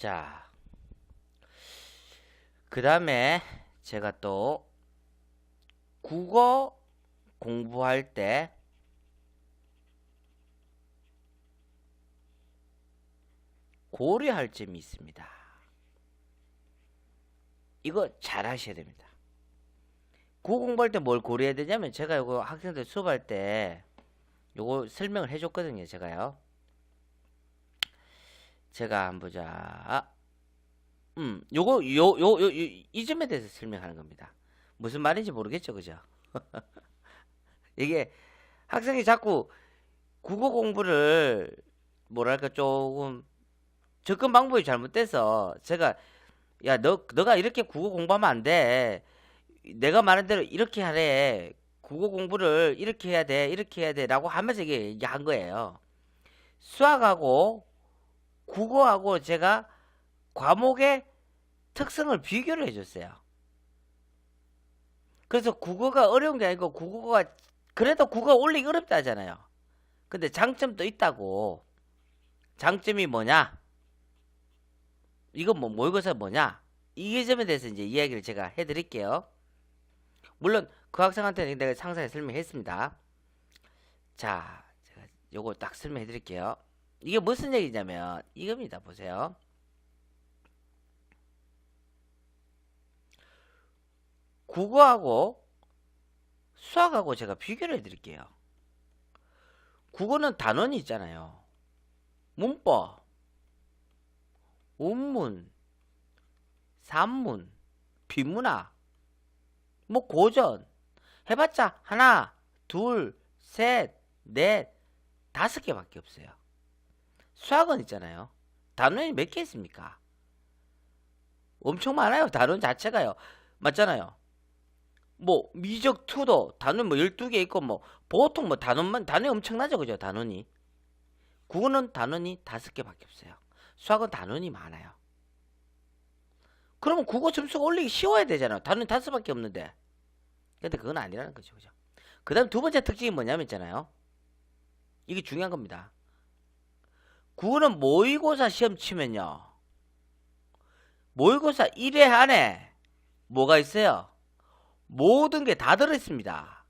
자, 그 다음에 제가 또 국어 공부할 때 고려할 점이 있습니다. 이거 잘 하셔야 됩니다. 국어 공부할 때 뭘 고려해야 되냐면 제가 이거 학생들 수업할 때 요거 설명을 해줬거든요. 제가요. 제가 한번 보자. 음, 요거 요 요 요 이 점에 대해서 설명하는 겁니다. 무슨 말인지 모르겠죠, 그죠? 이게 학생이 자꾸 국어 공부를 뭐랄까 조금 접근 방법이 잘못돼서 제가 야, 너 너가 이렇게 국어 공부하면 안 돼. 내가 말한 대로 이렇게 하래. 국어 공부를 이렇게 해야 돼. 이렇게 해야 돼라고 하면서 이게 얘기한 거예요. 수학하고 국어하고 제가 과목의 특성을 비교를 해줬어요. 그래서 국어가 어려운 게 아니고 국어가 그래도 국어 올리기 어렵다 하잖아요. 근데 장점도 있다고. 장점이 뭐냐? 이건 뭐 모의고사 뭐냐? 이 점에 대해서 이제 이야기를 제가 해드릴게요. 물론 그 학생한테는 내가 상세히 설명했습니다. 자, 제가 요거 딱 설명해드릴게요. 이게 무슨 얘기냐면 이겁니다. 보세요. 국어하고 수학하고 제가 비교를 해드릴게요. 국어는 단원이 있잖아요. 문법, 운문, 산문, 비문학, 뭐 고전 해봤자 하나, 둘, 셋, 넷, 다섯 개밖에 없어요. 수학은 있잖아요. 단원이 몇 개 있습니까? 엄청 많아요. 단원 자체가요. 맞잖아요. 뭐 미적 투도 단원 뭐 12개 있고 뭐 보통 뭐 단원만 단원이 엄청나죠. 그죠? 단원이. 국어는 단원이 다섯 개밖에 없어요. 수학은 단원이 많아요. 그러면 국어 점수가 올리기 쉬워야 되잖아요. 단원 다섯 밖에 없는데. 근데 그건 아니라는 거죠. 그죠? 그 다음 두 번째 특징이 뭐냐면 있잖아요. 이게 중요한 겁니다. 국어는 모의고사 시험 치면요. 모의고사 1회 안에 뭐가 있어요? 모든 게 다 들어있습니다.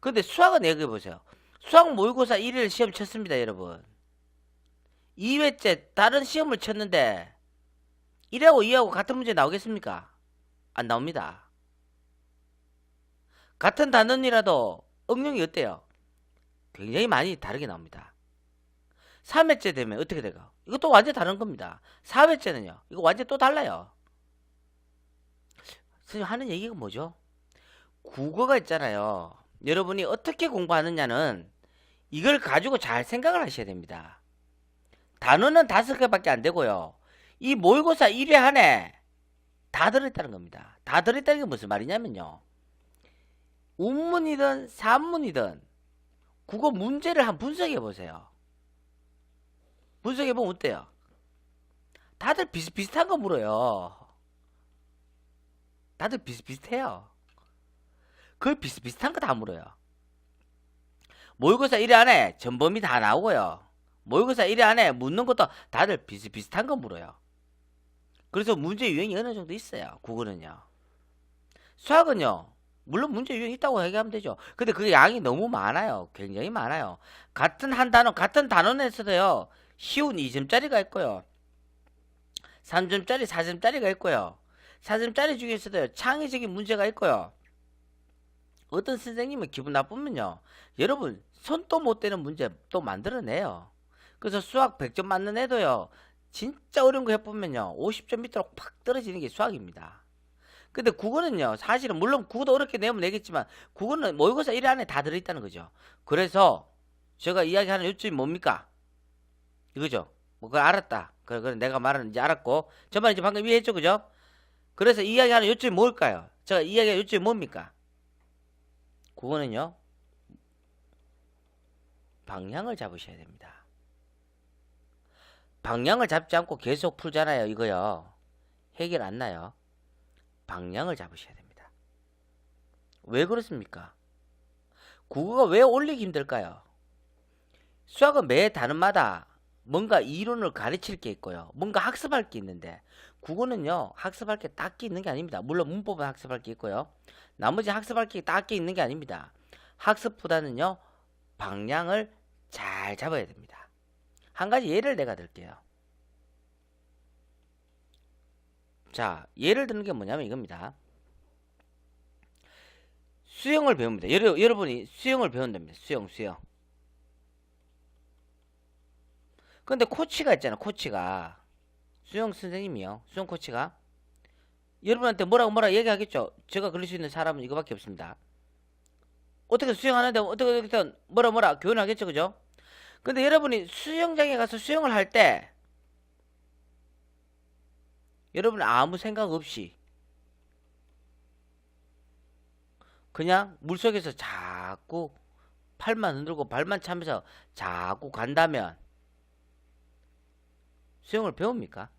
근데 수학은 여기 보세요. 수학 모의고사 1일 시험 쳤습니다, 여러분. 2회째 다른 시험을 쳤는데 1하고 2하고 같은 문제 나오겠습니까? 안 나옵니다. 같은 단원이라도 응용이 어때요? 굉장히 많이 다르게 나옵니다. 3회째 되면 어떻게 될까? 이것도 완전 다른 겁니다. 4회째는요. 이거 완전 또 달라요. 선생님 하는 얘기가 뭐죠? 국어가 있잖아요. 여러분이 어떻게 공부하느냐는 이걸 가지고 잘 생각을 하셔야 됩니다. 단어는 다섯 개밖에 안 되고요. 이 모의고사 1회 안에 다 들어있다는 겁니다. 다 들어있다는 게 무슨 말이냐면요. 운문이든 산문이든 국어 문제를 한번 분석해 보세요. 분석해 보면 어때요? 다들 비슷비슷한 거 물어요. 다들 비슷비슷해요. 그걸 비슷비슷한 거 다 물어요. 모의고사 1회 안에 전범위 다 나오고요. 모의고사 1회 안에 묻는 것도 다들 비슷비슷한 거 물어요. 그래서 문제 유형이 어느 정도 있어요. 국어는요. 수학은요. 물론 문제 유형이 있다고 얘기하면 되죠. 근데 그 양이 너무 많아요. 굉장히 많아요. 같은 한 단원, 같은 단원에서도요. 쉬운 2점짜리가 있고요. 3점짜리, 4점짜리가 있고요. 4점짜리 중에서도 창의적인 문제가 있고요. 어떤 선생님은 기분 나쁘면요. 여러분 손도 못 대는 문제 또 만들어내요. 그래서 수학 100점 맞는 애도요. 진짜 어려운 거 해보면요. 50점 밑으로 팍 떨어지는 게 수학입니다. 근데 국어는요. 사실은 물론 국어도 어렵게 내면 내겠지만 국어는 모의고사 1회 안에 다 들어있다는 거죠. 그래서 제가 이야기하는 요점이 뭡니까? 이거죠. 뭐 그걸 알았다. 그래, 그래 내가 말하는지 알았고 저만 이제 방금 이해했죠. 그죠? 그래서 이야기하는 요점이 뭘까요? 제가 이야기하는 요점이 뭡니까? 국어는요. 방향을 잡으셔야 됩니다. 방향을 잡지 않고 계속 풀잖아요. 이거요. 해결 안 나요. 방향을 잡으셔야 됩니다. 왜 그렇습니까? 국어가 왜 올리기 힘들까요? 수학은 매 단원마다 뭔가 이론을 가르칠 게 있고요. 뭔가 학습할 게 있는데 국어는요. 학습할 게 딱히 있는 게 아닙니다. 물론 문법은 학습할 게 있고요. 나머지 학습할 게 딱히 있는 게 아닙니다. 학습보다는요. 방향을 잘 잡아야 됩니다. 한 가지 예를 내가 들게요. 자, 예를 드는 게 뭐냐면 이겁니다. 수영을 배웁니다. 여러, 여러분이 수영을 배운답니다. 수영, 수영. 근데 코치가 있잖아, 코치가. 수영 선생님이요. 수영 코치가. 여러분한테 뭐라고 뭐라 얘기하겠죠? 제가 그럴 수 있는 사람은 이거밖에 없습니다. 어떻게 수영하는데 어떻게 어떻게 뭐라 뭐라 교훈하겠죠, 그죠? 근데 여러분이 수영장에 가서 수영을 할 때 여러분 아무 생각 없이 그냥 물속에서 자꾸 팔만 흔들고 발만 차면서 자꾸 간다면 수영을 배웁니까?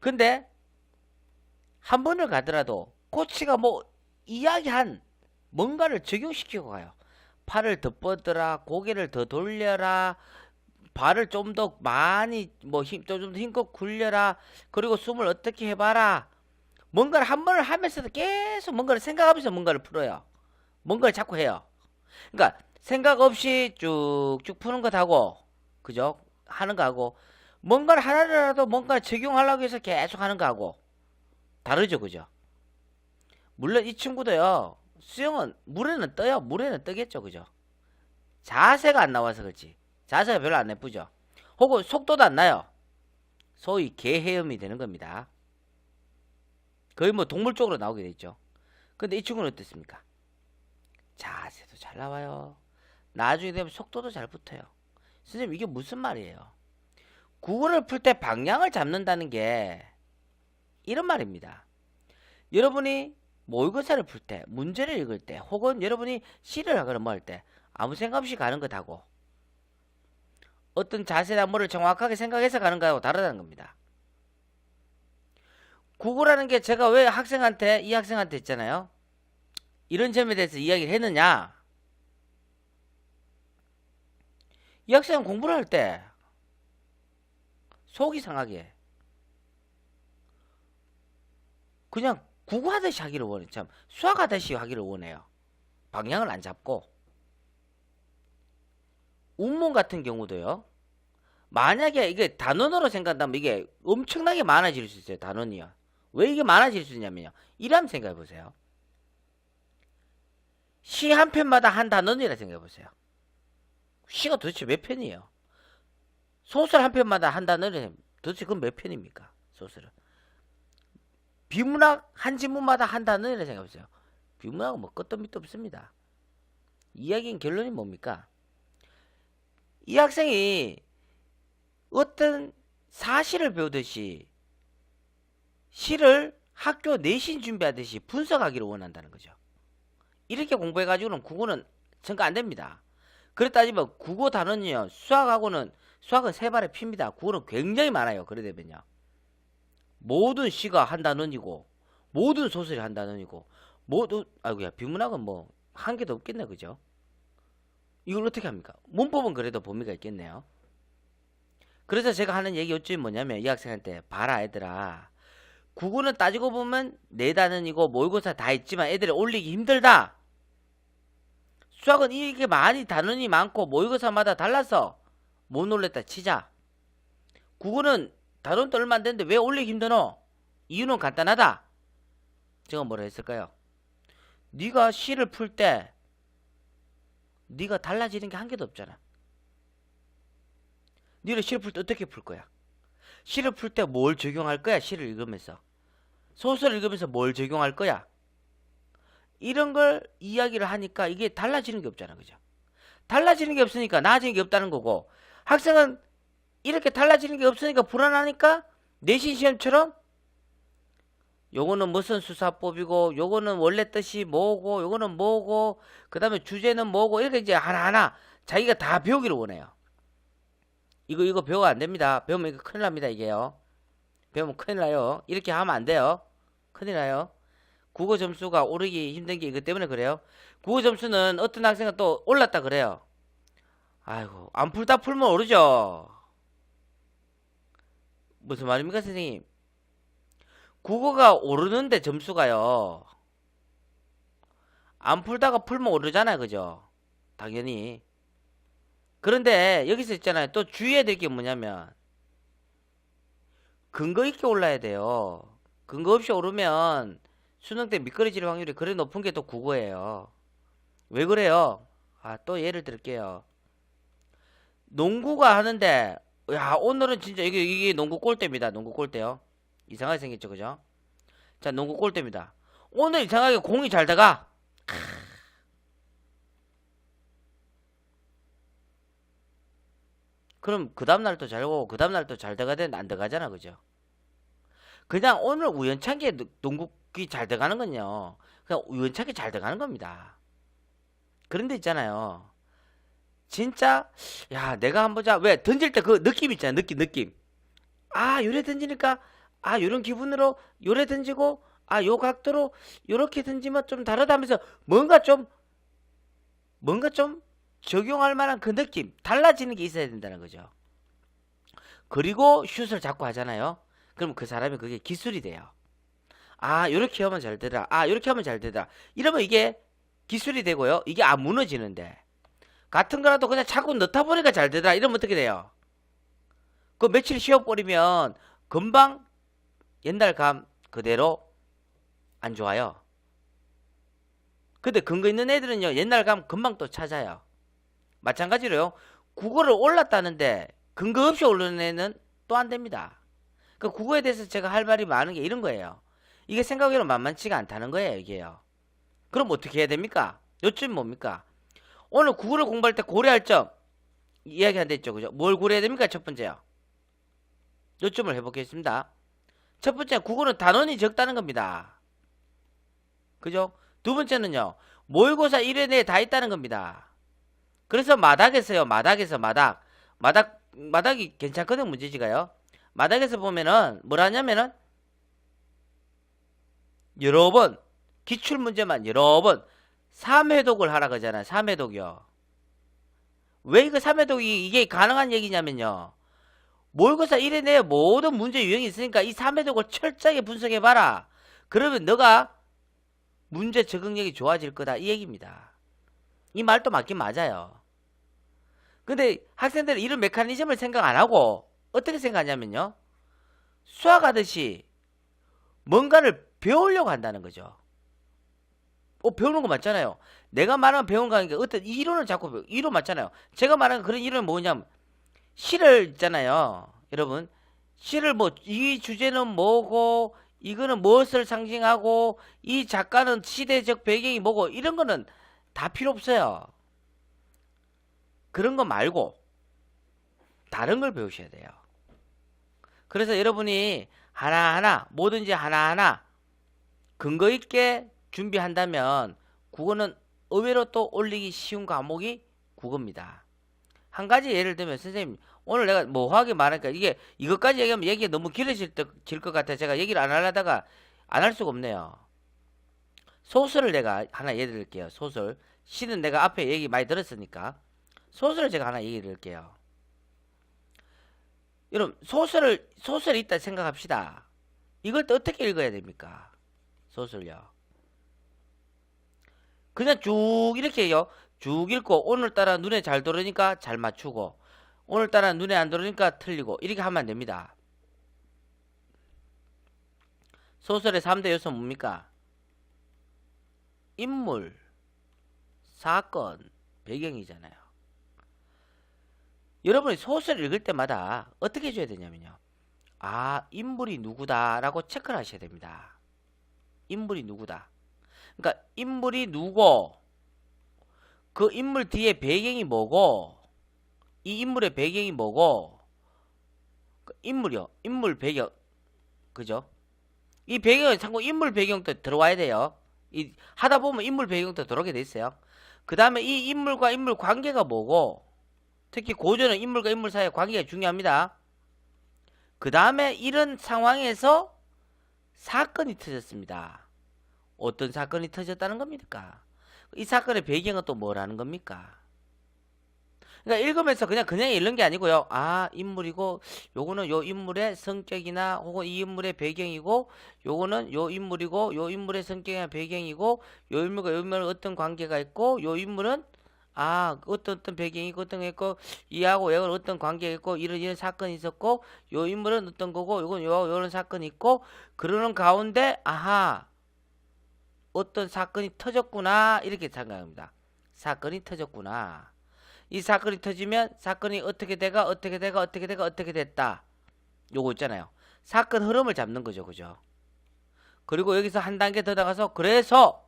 근데 한 번을 가더라도 코치가 뭐 이야기한 뭔가를 적용시키고 가요. 팔을 더 뻗어라, 고개를 더 돌려라, 발을 좀 더 많이 뭐 힘, 좀더 힘껏 굴려라, 그리고 숨을 어떻게 해봐라. 뭔가를 한 번을 하면서도 계속 뭔가를 생각하면서 뭔가를 풀어요. 뭔가를 자꾸 해요. 그러니까 생각 없이 쭉쭉 푸는 것하고 그죠? 하는 거하고 뭔가를 하나라도 뭔가 적용하려고 해서 계속 하는 거하고 다르죠, 그죠? 물론 이 친구도요. 수영은 물에는 떠요. 물에는 뜨겠죠, 그죠? 자세가 안 나와서 그렇지. 자세가 별로 안 예쁘죠. 혹은 속도도 안 나요. 소위 개헤엄이 되는 겁니다. 거의 뭐 동물 쪽으로 나오게 되죠. 근데 이 친구는 어떻습니까? 자세도 잘 나와요. 나중에 되면 속도도 잘 붙어요. 선생님 이게 무슨 말이에요? 국어를 풀 때 방향을 잡는다는 게 이런 말입니다. 여러분이 모의고사를 풀 때, 문제를 읽을 때, 혹은 여러분이 시를 하거나 뭐 할 때 아무 생각 없이 가는 것하고 어떤 자세나 뭐를 정확하게 생각해서 가는 거하고 다르다는 겁니다. 국어라는 게 제가 왜 학생한테 이 학생한테 있잖아요. 이런 점에 대해서 이야기를 했느냐? 이 학생은 공부를 할 때 속이 상하게 그냥 국어하듯이 하기를 원해. 참 수학하듯이 하기를 원해요. 방향을 안 잡고 운문 같은 경우도요. 만약에 이게 단원으로 생각한다면 이게 엄청나게 많아질 수 있어요. 단원이요. 왜 이게 많아질 수 있냐면요. 이람 생각해 보세요. 시 한 편마다 한 단원이라 생각해 보세요. 시가 도대체 몇 편이에요? 소설 한 편마다 한 단원이 도대체 그건 몇 편입니까? 소설은. 비문학 한 지문마다 한 단원이라 생각해 보세요. 비문학은 뭐 끝도 밑도 없습니다. 이야기는 결론이 뭡니까? 이 학생이 어떤 사실을 배우듯이 시를 학교 내신 준비하듯이 분석하기를 원한다는 거죠. 이렇게 공부해가지고는 국어는 전가 안 됩니다. 그래 따지면 국어 단원이요. 수학하고는 수학은 세 발의 피입니다. 국어는 굉장히 많아요. 그래 되면요. 모든 시가 한 단원이고 모든 소설이 한 단원이고 모두 아이고야 비문학은 뭐 한 개도 없겠네 그죠? 이걸 어떻게 합니까? 문법은 그래도 범위가 있겠네요. 그래서 제가 하는 얘기 요점이 뭐냐면 이 학생한테 봐라 애들아 국어는 따지고 보면 네 단원이고 모의고사 다 있지만 애들이 올리기 힘들다. 수학은 이게 많이 단원이 많고 모의고사마다 달라서 못 놀랬다 치자. 국어는 단원도 얼마 안 되는데 왜 올리기 힘드노? 이유는 간단하다. 제가 뭐라 했을까요? 네가 시를 풀 때 네가 달라지는 게 한 개도 없잖아. 네가 시를 풀 때 어떻게 풀 거야? 시를 풀 때 뭘 적용할 거야? 시를 읽으면서. 소설을 읽으면서 뭘 적용할 거야? 이런 걸 이야기를 하니까 이게 달라지는 게 없잖아. 그죠? 달라지는 게 없으니까 나아지는 게 없다는 거고 학생은 이렇게 달라지는 게 없으니까 불안하니까 내신 시험처럼 요거는 무슨 수사법이고 요거는 원래 뜻이 뭐고 요거는 뭐고 그다음에 주제는 뭐고 이렇게 이제 하나하나 자기가 다 배우기를 원해요. 이거 이거 배워 안 됩니다. 배우면 이거 큰일 납니다, 이게요. 배우면 큰일 나요. 이렇게 하면 안 돼요. 큰일 나요. 국어 점수가 오르기 힘든 게 이것 때문에 그래요. 국어 점수는 어떤 학생은 또 올랐다 그래요. 아이고, 안 풀다 풀면 오르죠. 무슨 말입니까, 선생님? 국어가 오르는데 점수가요. 안 풀다가 풀면 오르잖아요, 그죠? 당연히. 그런데 여기서 있잖아요. 또 주의해야 될 게 뭐냐면, 근거 있게 올라야 돼요. 근거 없이 오르면 수능 때 미끄러질 확률이 그래 높은 게 또 국어예요. 왜 그래요? 아, 또 예를 들게요. 농구가 하는데, 야, 오늘은 진짜 이게, 이게 농구 골대입니다. 농구 골대요. 이상하게 생겼죠, 그죠? 자, 농구 골대입니다. 오늘 이상하게 공이 잘 들어가. 그럼 그 다음날 또잘 오고 그 다음날 또잘 들어가야 되는데 안 들어가잖아 그죠 그냥 오늘 우연찮게 농- 농 구기 잘 들어가는 건요 그냥 우연찮게 잘 들어가는 겁니다 그런데 있잖아요 진짜 야 내가 한번 보자 왜 던질 때 그 느낌 있잖아 느낌 느낌 아 요래 던지니까 아 요런 기분으로 요래 던지고 아 요 각도로 요렇게 던지면 좀 다르다면서 뭔가 좀 뭔가 좀 적용할 만한 그 느낌 달라지는 게 있어야 된다는 거죠. 그리고 슛을 자꾸 하잖아요. 그럼 그 사람이 그게 기술이 돼요. 아, 요렇게 하면 잘 되더라. 아, 요렇게 하면 잘 되더라. 이러면 이게 기술이 되고요. 이게 안 무너지는데. 같은 거라도 그냥 자꾸 넣다 보니까 잘 되더라. 이러면 어떻게 돼요? 그 며칠 쉬어버리면 금방 옛날 감 그대로 안 좋아요. 근데 근거 있는 애들은요, 옛날 감 금방 또 찾아요. 마찬가지로요. 국어를 올랐다는데 근거 없이 오르는 애는 또 안 됩니다. 그 국어에 대해서 제가 할 말이 많은 게 이런 거예요. 이게 생각외로 만만치가 않다는 거예요, 이게요. 그럼 어떻게 해야 됩니까? 요점 뭡니까? 오늘 국어를 공부할 때 고려할 점 이야기 안 됐죠, 그죠? 뭘 고려해야 됩니까? 첫 번째요. 요점을 해보겠습니다. 첫 번째, 국어는 단원이 적다는 겁니다. 그죠? 두 번째는요, 모의고사 1회 내에 다 있다는 겁니다. 그래서 마닥에서요, 마닥에서 마닥. 마닥, 마닥이 괜찮거든, 문제지가요. 마닥에서 보면은, 뭘 하냐면은, 여러 번, 기출 문제만 여러 번, 3회독을 하라 그러잖아요, 3회독이요. 왜 이거 3회독이, 이게 가능한 얘기냐면요. 모의고사 1회 내에 모든 문제 유형이 있으니까 이 3회독을 철저하게 분석해봐라. 그러면 너가 문제 적응력이 좋아질 거다, 이 얘기입니다. 이 말도 맞긴 맞아요. 근데 학생들은 이런 메커니즘을 생각 안 하고 어떻게 생각하냐면요. 수학하듯이 뭔가를 배우려고 한다는 거죠. 어, 배우는 거 맞잖아요. 내가 말하는 배운 거니까 어떤 이론을 자꾸 배우, 이론 맞잖아요. 제가 말하는 그런 이론은 뭐냐면 시를 있잖아요. 여러분. 시를 뭐 이 주제는 뭐고 이거는 무엇을 상징하고 이 작가는 시대적 배경이 뭐고 이런 거는 다 필요 없어요. 그런 거 말고 다른 걸 배우셔야 돼요. 그래서 여러분이 하나하나 뭐든지 하나하나 근거 있게 준비한다면 국어는 의외로 또 올리기 쉬운 과목이 국어입니다. 한 가지 예를 들면 선생님 오늘 내가 뭐하게 말하니까 이게 이것까지 얘기하면 얘기가 너무 길어질 것 같아 제가 얘기를 안 하려다가 안 할 수가 없네요. 소설을 내가 하나 예를 들게요. 소설. 시는 내가 앞에 얘기 많이 들었으니까 소설을 제가 하나 얘기 드릴게요. 여러분 소설을 소설이 있다 생각합시다. 이걸 또 어떻게 읽어야 됩니까? 소설요. 그냥 쭉 이렇게요. 쭉 읽고 오늘따라 눈에 잘 들어오니까 잘 맞추고 오늘따라 눈에 안 들어오니까 틀리고 이렇게 하면 안 됩니다. 소설의 3대 요소 뭡니까? 인물, 사건, 배경이잖아요. 여러분이 소설을 읽을 때마다 어떻게 해줘야 되냐면요. 아, 인물이 누구다라고 체크를 하셔야 됩니다. 인물이 누구다. 그러니까 인물이 누구, 그 인물 뒤에 배경이 뭐고, 이 인물의 배경이 뭐고, 그 인물이요. 인물 배경, 그죠? 이 배경은 참고 인물 배경도 들어와야 돼요. 이 하다 보면 인물 배경도 들어오게 돼 있어요. 그 다음에 이 인물과 인물 관계가 뭐고, 특히 고전은 인물과 인물 사이의 관계가 중요합니다. 그 다음에 이런 상황에서 사건이 터졌습니다. 어떤 사건이 터졌다는 겁니까? 이 사건의 배경은 또 뭐라는 겁니까? 그러니까 읽으면서 그냥 그냥 읽는 게 아니고요. 아, 인물이고 요거는 요 인물의 성격이나 혹은 이 인물의 배경이고 요거는 요 인물이고 요 인물의 성격이나 배경이고 요 인물과 요 인물은 어떤 관계가 있고 요 인물은 아, 어떤 어떤 배경이 있고 어떤 게 있고 이하고 얘는 어떤 관계가 있고 이런 이런 사건이 있었고 요 인물은 어떤 거고 요건 요 요런 사건이 있고 그러는 가운데 아하 어떤 사건이 터졌구나 이렇게 생각합니다. 사건이 터졌구나. 이 사건이 터지면 사건이 어떻게 돼가 어떻게 돼가 어떻게 돼가 어떻게 됐다. 요거 있잖아요. 사건 흐름을 잡는 거죠. 그죠? 그리고 여기서 한 단계 더 나가서 그래서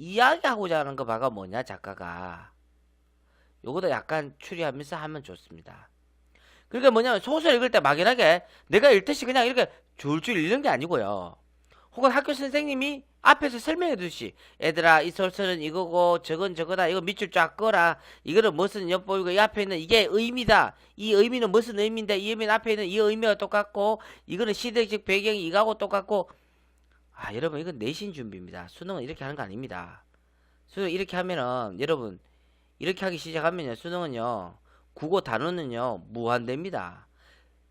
이야기하고자 하는 거 봐가 뭐냐 작가가 요거도 약간 추리하면서 하면 좋습니다. 그러니까 뭐냐면 소설 읽을 때 막연하게 내가 읽듯이 그냥 이렇게 줄줄 읽는 게 아니고요. 혹은 학교 선생님이 앞에서 설명해 주듯이 얘들아 이 소설은 이거고 저건 저거다 이거 밑줄 쫙 꺼라 이거는 무슨 엿보이고 이 앞에 있는 이게 의미다 이 의미는 무슨 의미인데 이 의미는 앞에 있는 이 의미와 똑같고 이거는 시대적 배경이 이거하고 똑같고 아 여러분 이건 내신 준비입니다 수능은 이렇게 하는 거 아닙니다 수능 이렇게 하면은 여러분 이렇게 하기 시작하면요 수능은요 국어 단어는요 무한대입니다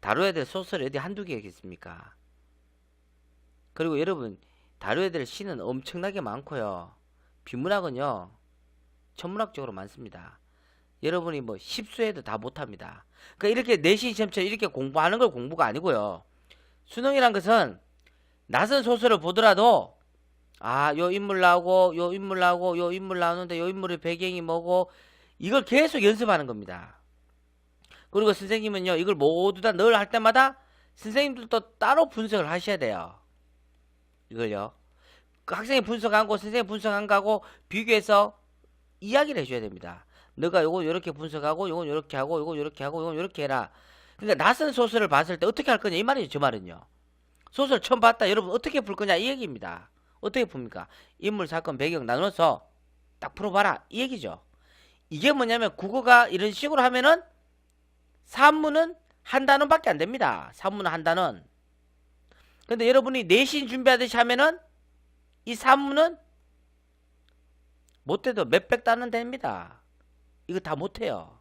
다뤄야 될 소설이 어디 한두 개겠습니까 그리고 여러분 다뤄야 될 시는 엄청나게 많고요. 비문학은요. 천문학적으로 많습니다. 여러분이 뭐 십수해도 다 못합니다. 그러니까 이렇게 내신 시험처럼 이렇게 공부하는 걸 공부가 아니고요. 수능이란 것은 낯선 소설을 보더라도 아, 요 인물 나오고 요 인물 나오고 요 인물 나오는데 요 인물의 배경이 뭐고 이걸 계속 연습하는 겁니다. 그리고 선생님은요. 이걸 모두 다 늘 할 때마다 선생님들도 따로 분석을 하셔야 돼요. 이걸요. 그 학생이 분석한 거, 선생님 분석한 거하고 비교해서 이야기를 해줘야 됩니다. 너가 요거 요렇게 분석하고, 요건 요렇게 하고, 요건 요렇게 하고, 요건 요렇게 해라. 그러니까 낯선 소설을 봤을 때 어떻게 할 거냐 이 말이죠. 저 말은요. 소설 처음 봤다. 여러분 어떻게 풀 거냐 이 얘기입니다. 어떻게 풉니까? 인물, 사건, 배경 나눠서 딱 풀어봐라 이 얘기죠. 이게 뭐냐면 국어가 이런 식으로 하면은 산문은 한 단원밖에 안 됩니다. 산문은 한 단원. 근데 여러분이 내신 준비하듯이 하면은 이 산문은 못해도 몇백 단은 됩니다. 이거 다 못해요.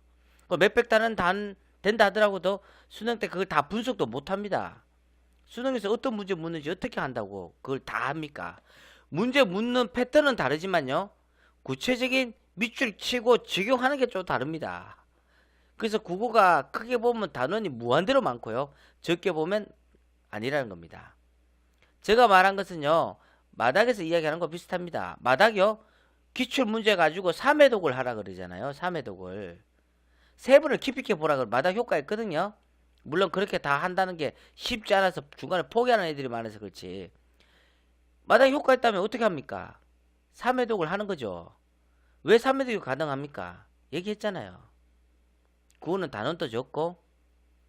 그 몇백 단은 단 된다 하더라고도 수능 때 그걸 다 분석도 못합니다. 수능에서 어떤 문제 묻는지 어떻게 한다고 그걸 다 합니까? 문제 묻는 패턴은 다르지만요. 구체적인 밑줄 치고 적용하는 게 좀 다릅니다. 그래서 국어가 크게 보면 단원이 무한대로 많고요. 적게 보면 아니라는 겁니다. 제가 말한 것은요. 마닥에서 이야기하는 거 비슷합니다. 마닥이요. 기출 문제 가지고 3회독을 하라 그러잖아요. 3회독을. 세부를 깊이 있게 보라 그 마닥 효과 있거든요. 물론 그렇게 다 한다는 게 쉽지 않아서 중간에 포기하는 애들이 많아서 그렇지. 마닥 효과 있다면 어떻게 합니까? 3회독을 하는 거죠. 왜 3회독이 가능합니까? 얘기했잖아요. 그거는 단원도 적고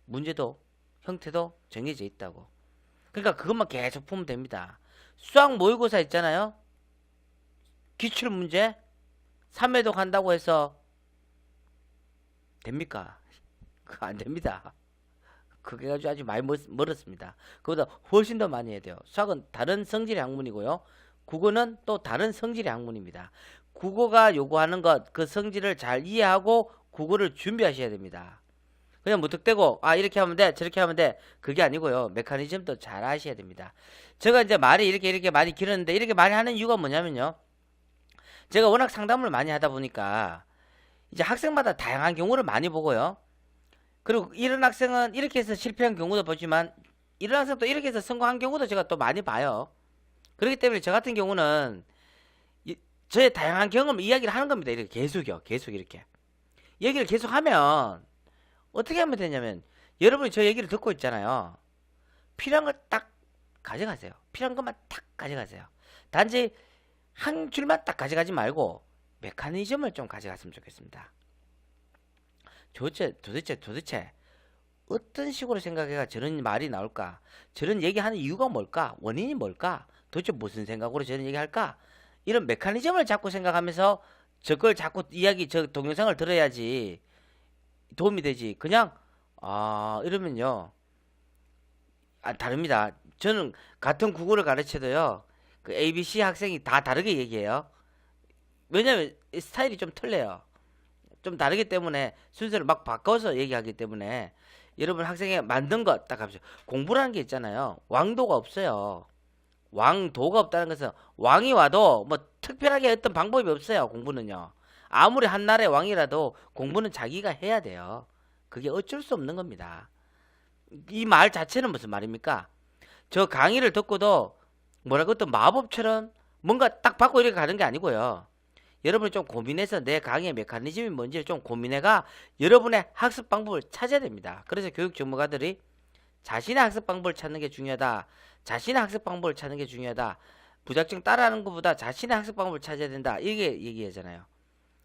문제도 형태도 정해져 있다고. 그러니까 그것만 계속 풀면 됩니다. 수학 모의고사 있잖아요. 기출 문제 3회독 한다고 해서 됩니까? 그거 안 됩니다. 그게 가지고 아주 많이 멀- 멀었습니다. 그보다 훨씬 더 많이 해야 돼요. 수학은 다른 성질의 학문이고요. 국어는 또 다른 성질의 학문입니다. 국어가 요구하는 것, 그 성질을 잘 이해하고 국어를 준비하셔야 됩니다. 그냥 무턱대고 아 이렇게 하면 돼 저렇게 하면 돼 그게 아니고요 메커니즘도 잘 아셔야 됩니다 제가 이제 말이 이렇게 이렇게 많이 길었는데 이렇게 많이 하는 이유가 뭐냐면요 제가 워낙 상담을 많이 하다 보니까 이제 학생마다 다양한 경우를 많이 보고요 그리고 이런 학생은 이렇게 해서 실패한 경우도 보지만 이런 학생도 이렇게 해서 성공한 경우도 제가 또 많이 봐요 그렇기 때문에 저 같은 경우는 이- 저의 다양한 경험을 이야기를 하는 겁니다 이렇게 계속요 계속 이렇게 얘기를 계속 하면 어떻게 하면 되냐면 여러분이 저 얘기를 듣고 있잖아요. 필요한 걸 딱 가져가세요. 필요한 것만 딱 가져가세요. 단지 한 줄만 딱 가져가지 말고 메커니즘을 좀 가져갔으면 좋겠습니다. 도대체 도대체 도대체 어떤 식으로 생각해가 저런 말이 나올까? 저런 얘기하는 이유가 뭘까? 원인이 뭘까? 도대체 무슨 생각으로 저런 얘기할까? 이런 메커니즘을 자꾸 생각하면서 저걸 자꾸 이야기 저 동영상을 들어야지 도움이 되지. 그냥 아 이러면요. 아 다릅니다. 저는 같은 국어를 가르쳐도요. 그 ABC 학생이 다 다르게 얘기해요. 왜냐면 이 스타일이 좀 틀려요. 좀 다르기 때문에 순서를 막 바꿔서 얘기하기 때문에 여러분 학생이 만든 것 딱 합시다. 공부라는 게 있잖아요. 왕도가 없어요. 왕도가 없다는 것은 왕이 와도 뭐 특별하게 어떤 방법이 없어요. 공부는요. 아무리 한 나라의 왕이라도 공부는 자기가 해야 돼요. 그게 어쩔 수 없는 겁니다. 이 말 자체는 무슨 말입니까? 저 강의를 듣고도 뭐라고 어떤 마법처럼 뭔가 딱 받고 이렇게 가는 게 아니고요. 여러분이 좀 고민해서 내 강의의 메커니즘이 뭔지를 좀 고민해가 여러분의 학습 방법을 찾아야 됩니다. 그래서 교육 전문가들이 자신의 학습 방법을 찾는 게 중요하다. 자신의 학습 방법을 찾는 게 중요하다. 무작정 따라하는 것보다 자신의 학습 방법을 찾아야 된다. 이게 얘기하잖아요.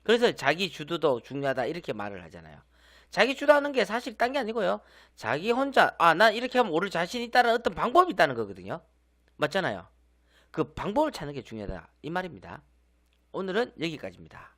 그래서 자기 주도도 중요하다. 이렇게 말을 하잖아요. 자기 주도하는 게 사실 딴 게 아니고요. 자기 혼자 아, 난 이렇게 하면 오를 자신 있다는 어떤 방법이 있다는 거거든요. 맞잖아요. 그 방법을 찾는 게 중요하다. 이 말입니다. 오늘은 여기까지입니다.